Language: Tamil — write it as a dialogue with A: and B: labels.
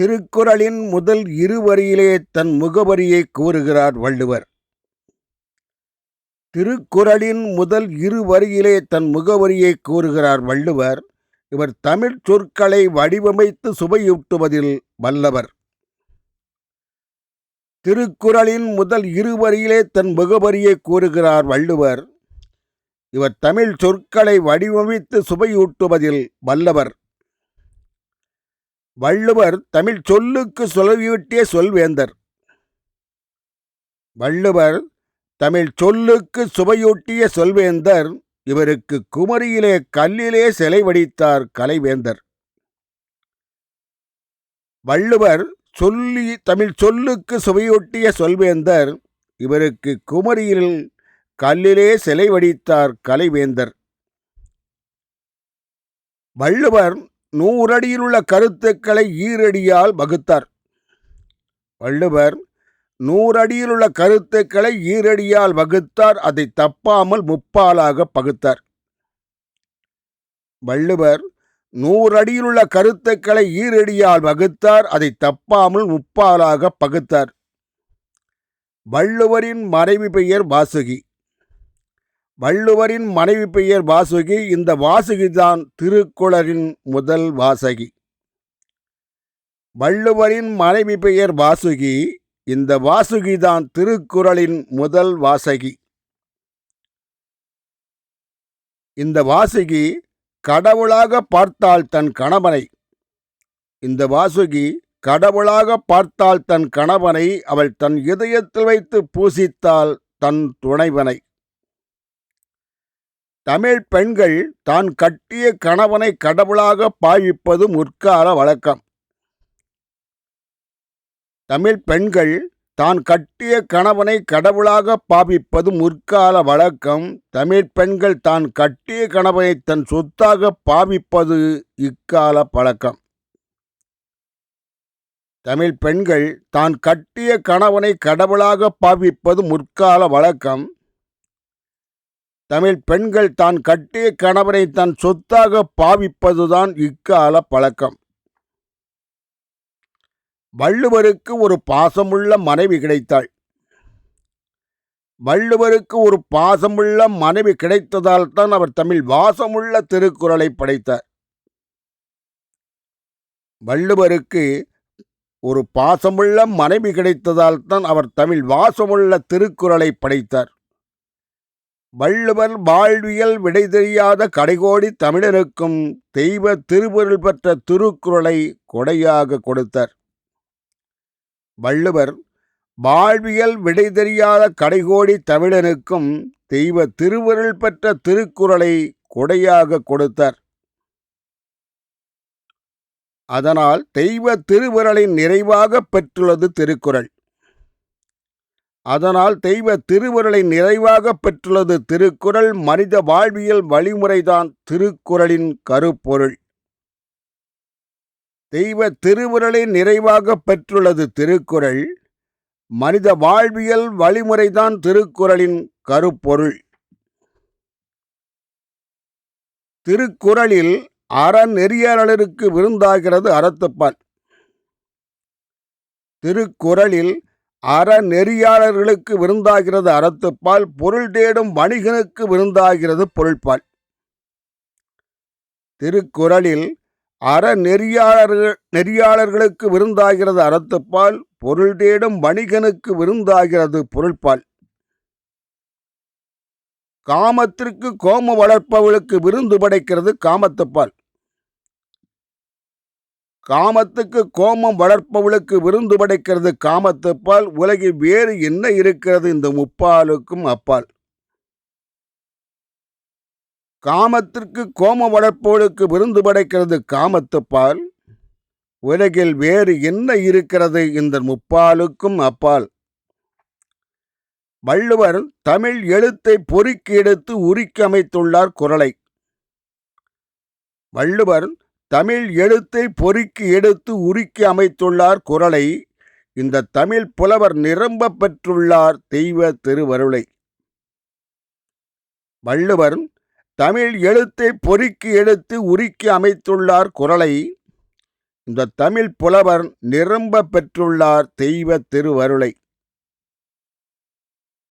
A: திருக்குறளின் முதல் இருவரியிலே தன் முகவரியை கூறுகிறார் வள்ளுவர். திருக்குறளின் முதல் இருவரியிலே தன் முகவரியை கூறுகிறார் வள்ளுவர். இவர் தமிழ்ச் சொற்களை வடிவமைத்து சுவையூட்டுவதில் வல்லவர். திருக்குறளின் முதல் இருவரியிலே தன் முகவரியை கூறுகிறார் வள்ளுவர். இவர் தமிழ் சொற்களை வடிவமைத்து சுவையூட்டுவதில் வல்லவர். வள்ளுவர் தமிழ் சொல்லுக்கு சொலவியூட்டிய சொல்வேந்தர். வள்ளுவர் தமிழ் சொல்லுக்கு சுவையூட்டிய சொல்வேந்தர். இவருக்கு குமரியிலே கல்லிலே சிலை வடித்தார் கலைவேந்தர். வள்ளுவர் சொல்லி தமிழ் சொல்லுக்கு சுவையூட்டிய சொல்வேந்தர். இவருக்கு குமரியில் கல்லிலே சிலை வடித்தார் கலைவேந்தர். வள்ளுவர் நூறடியிலுள்ள கருத்துக்களை ஈரடியால் வகுத்தார். வள்ளுவர் நூறடியிலுள்ள கருத்துக்களை ஈரடியால் வகுத்தார் அதை தப்பாமல் முப்பாலாக பகுத்தார். வள்ளுவர் நூறடியிலுள்ள கருத்துக்களை ஈரடியால் வகுத்தார் அதை தப்பாமல் முப்பாலாக பகுத்தார். வள்ளுவரின் மறைவு பெயர் வாசுகி. வள்ளுவரின் மனைவி பெயர் வாசுகி இந்த வாசுகி தான் திருக்குளரின் முதல் வாசகி. வள்ளுவரின் மனைவி பெயர் வாசுகி இந்த வாசுகி தான் திருக்குறளின் முதல் வாசகி. இந்த வாசுகி கடவுளாக பார்த்தால் தன் கணவனை இந்த வாசுகி கடவுளாக பார்த்தால் தன் கணவனை அவள் தன் இதயத்தில் வைத்து பூசித்தாள் தன் துணைவனை. தமிழ் பெண்கள் தான் கட்டிய கணவனை கடவுளாக பாவிப்பது முற்கால வழக்கம். தமிழ் பெண்கள் தான் கட்டிய கணவனை கடவுளாக பாவிப்பது முற்கால வழக்கம். தமிழ் பெண்கள் தான் கட்டிய கணவனை தன் சொத்தாக பாவிப்பது இக்கால பழக்கம். தமிழ் பெண்கள் தான் கட்டிய கணவனை கடவுளாக பாவிப்பது முற்கால வழக்கம். தமிழ் பெண்கள் தான் கட்டிய கணவனை தன் சொத்தாக பாவிப்பதுதான் இக்கால பழக்கம். வள்ளுவருக்கு ஒரு பாசமுள்ள மனைவி கிடைத்தாள். வள்ளுவருக்கு ஒரு பாசமுள்ள மனைவி கிடைத்ததால் தான் அவர் தமிழ் வாசமுள்ள திருக்குறளை படைத்தார். வள்ளுவருக்கு ஒரு பாசமுள்ள மனைவி கிடைத்ததால் தான் அவர் தமிழ் வாசமுள்ள திருக்குறளை படைத்தார். வள்ளுவர் வாழ்வியல் விடை தெரியாத கடைகோடி தமிழருக்கும் தெய்வ திருவருள் பெற்ற திருக்குறளை கொடையாக கொடுத்தார். வள்ளுவர் வாழ்வியல் விடை தெரியாத கடைகோடி தமிழனுக்கும் தெய்வ திருவருள் பெற்ற திருக்குறளை கொடையாக கொடுத்தார். அதனால் தெய்வ திருவருளின் நிறைவாக பெற்றுள்ளது திருக்குறள். அதனால் தெய்வ திருவருளை நிறைவாக பெற்றுள்ளது திருக்குறள் மனித வாழ்வியல் வழிமுறைதான் திருக்குறளின் கருப்பொருள். தெய்வ திருவுருளை நிறைவாக பெற்றுள்ளது திருக்குறள் மனித வாழ்வியல் வழிமுறைதான் திருக்குறளின் கருப்பொருள். திருக்குறளில் அறநெறியாளருக்கு விருந்தாகிறது அறத்துப்பால். திருக்குறளில் அறநெறியாளர்களுக்கு விருந்தாகிறது அறத்துப்பால் பொருள் தேடும் வணிகனுக்கு விருந்தாகிறது பொருள்பால். திருக்குறளில் அற நெறியாளர்கள் நெறியாளர்களுக்கு விருந்தாகிறது அறத்துப்பால் பொருள் தேடும் வணிகனுக்கு விருந்தாகிறது பொருள்பால். காமத்திற்கு கோம வளர்ப்பவளுக்கு விருந்து படைக்கிறது காமத்துப்பால். காமத்துக்கு கோமம் வளர்ப்பவளுக்கு விருந்து படைக்கிறது காமத்துப்பால் உலகில் வேறு என்ன இருக்கிறது? இந்த முப்பாலுக்கும் அப்பால். காமத்திற்கு கோம வளர்ப்பவளுக்கு விருந்து படைக்கிறது காமத்துப்பால் உலகில் வேறு என்ன இருக்கிறது? இந்த முப்பாலுக்கும் அப்பால். வள்ளுவர் தமிழ் எழுத்தை பொறுக்கி எடுத்து உருக்கி அமைத்துள்ளார் குரலை. வள்ளுவர் தமிழ் எழுத்தை பொறுக்கி எடுத்து உருக்கி அமைத்துள்ளார் குரலை இந்த தமிழ் புலவர் நிரம்ப பெற்றுள்ளார் தெய்வ திருவருளை. வள்ளுவர் தமிழ் எழுத்தை பொறுக்கி எடுத்து உருக்கி அமைத்துள்ளார் குரலை இந்த தமிழ் புலவர் நிரம்ப பெற்றுள்ளார் தெய்வ திருவருளை.